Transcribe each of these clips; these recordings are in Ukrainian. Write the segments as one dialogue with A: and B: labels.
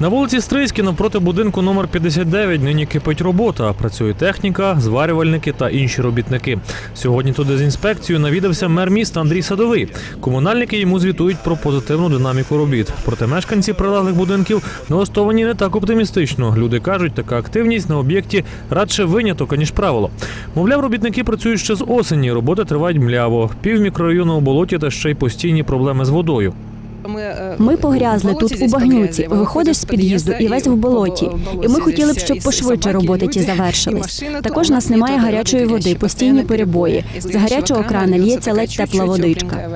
A: На вулиці Стрийській навпроти будинку номер 59 нині кипить робота. Працює техніка, зварювальники та інші робітники. Сьогодні туди з інспекцією навідався мер міста Андрій Садовий. Комунальники йому звітують про позитивну динаміку робіт. Проте мешканці прилеглих будинків налаштовані не так оптимістично. Люди кажуть, така активність на об'єкті радше виняток, аніж правило. Мовляв, робітники працюють ще з осені. Роботи тривають мляво. Пів мікрорайону у болоті та ще й постійні проблеми з водою.
B: Ми погрязли тут у багнюці. Виходиш з під'їзду і весь в болоті. І ми хотіли б, щоб пошвидше роботи ті завершились. Також нас немає гарячої води, постійні перебої. З гарячого крана лється ледь тепла водичка.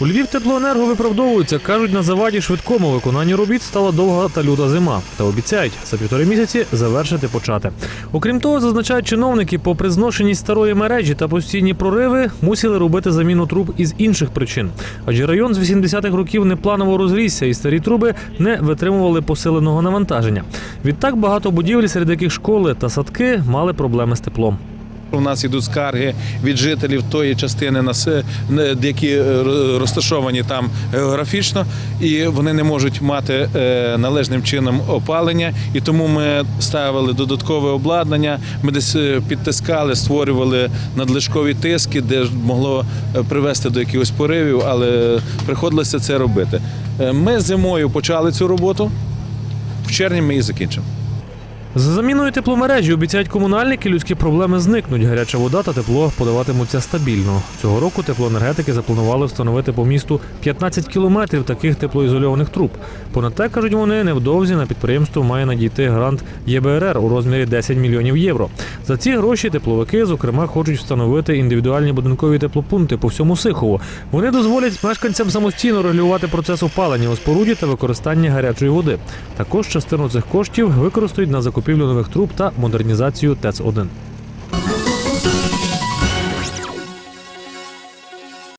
A: У Львів теплоенерго виправдовуються. кажуть, на заваді швидкому виконанні робіт стала довга та люта зима. Та обіцяють за півтори місяці завершити почати. Окрім того, зазначають чиновники, попри зношеність старої мережі та постійні прориви, мусили робити заміну труб із інших причин. Адже район з 80-х років непланово розрісся, і старі труби не витримували посиленого навантаження. Відтак багато будівель, серед яких школи та садки мали проблеми з теплом.
C: У нас йдуть скарги від жителів тої частини, які е, розташовані там географічно, і вони не можуть мати е, належним чином опалення. І тому ми ставили додаткове обладнання. Ми десь е, підтискали, створювали надлишкові тиски, де могло привести до якихось поривів, але приходилося це робити. Ми зимою почали цю роботу. В червні ми її закінчимо.
A: З заміною тепломережі обіцяють комунальники, людські проблеми зникнуть. Гаряча вода та тепло подаватимуться стабільно. Цього року теплоенергетики запланували встановити по місту 15 кілометрів таких теплоізольованих труб. Понад те, кажуть вони, невдовзі на підприємство має надійти грант ЄБРР у розмірі 10 мільйонів євро. За ці гроші тепловики, зокрема, хочуть встановити індивідуальні будинкові теплопункти по всьому Сихову. Вони дозволять мешканцям самостійно регулювати процес опалення у споруді та використання гарячої води. Також частину цих коштів використають на закупівлю нових труб та модернізацію ТЕЦ 1